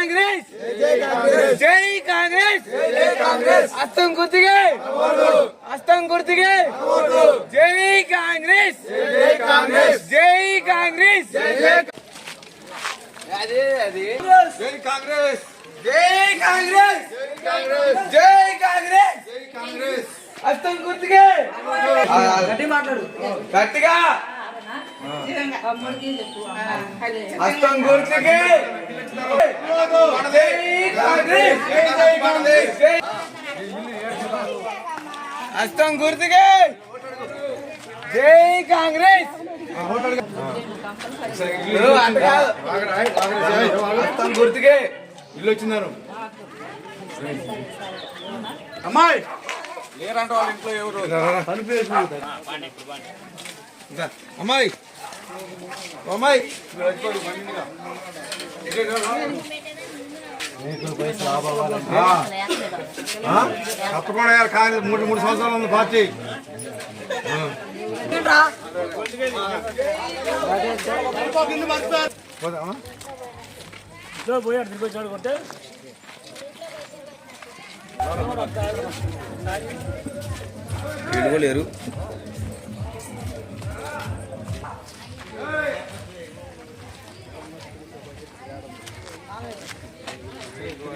కాంగ్రెస్ జై కాంగ్రెస్ హస్తం గుర్తుగే హస్తం గుర్తుగే జై కాంగ్రెస్ జై కాంగ్రెస్ అదే అది జై కాంగ్రెస్ జై కాంగ్రెస్ కాంగ్రెస్ జై కాంగ్రెస్ జై కాంగ్రెస్ హస్తం గుర్తుగే గట్టిగా హస్తం గుర్తుకే జై కాంగ్రెస్ జై కాంగ్రెస్ జై హస్తం గుర్తుకే. జై కాంగ్రెస్. అంత కాదు. గుర్తుకే. ఇల్లు వచ్చినారు అమ్మాయి. లేరంట వాళ్ళ ఇంట్లో ఎవరు? అమ్మాయి. అమ్మాయి. తప్పకుండా కాంగ్రెస్ మూడు మూడు సంవత్సరాలు ఉంది పార్టీ. మీద కాగితాలు తేవాలి.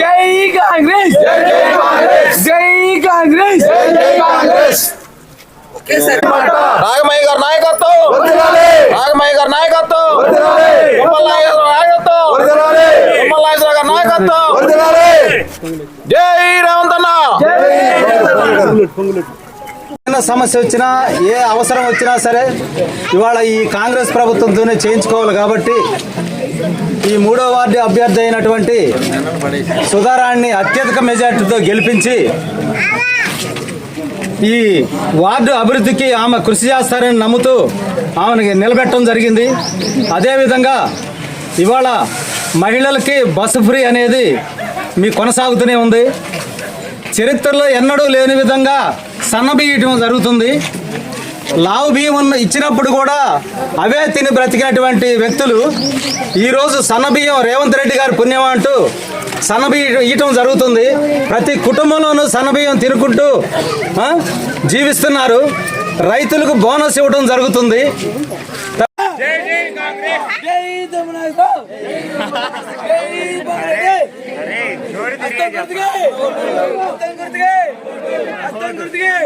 జై కాంగ్రెస్ జై కాంగ్రెస్ నాగమయ్య గారి నాయకత్వం నాగమయ్య గారి నాయకత్వం నాయకత్వం జై రేవంత్ అన్న ఏదైనా సమస్య వచ్చినా ఏ అవసరం వచ్చినా సరే ఇవాళ ఈ కాంగ్రెస్ ప్రభుత్వంతోనే చేయించుకోవాలి కాబట్టి ఈ మూడో వార్డు అభ్యర్థి అయినటువంటి సుధారాన్ని అత్యధిక మెజార్టీతో గెలిపించి ఈ వార్డు అభివృద్ధికి ఆమె కృషి చేస్తారని నమ్ముతూ ఆమెను నిలబెట్టడం జరిగింది. అదేవిధంగా ఇవాళ మహిళలకి బస్సు ఫ్రీ అనేది మీ కొనసాగుతూనే ఉంది. చరిత్రలో ఎన్నడూ లేని విధంగా సన్నబియ్యటం జరుగుతుంది లావు బియ్యం ఉన్న ఇచ్చినప్పుడు కూడా అవే తిని బ్రతికినటువంటి వ్యక్తులు ఈరోజు సన్నబియ్యం రేవంత్ రెడ్డి గారి పుణ్యం అంటూ సన్నబియ్యం ఇవ్వటం జరుగుతుంది ప్రతి కుటుంబంలోనూ సన్నబియ్యం తినుకుంటూ ఆ, జీవిస్తున్నారు రైతులకు బోనస్ ఇవ్వడం జరుగుతుంది జై జై కాంగ్రెస్ జై করতে গে করতে গে করতে গে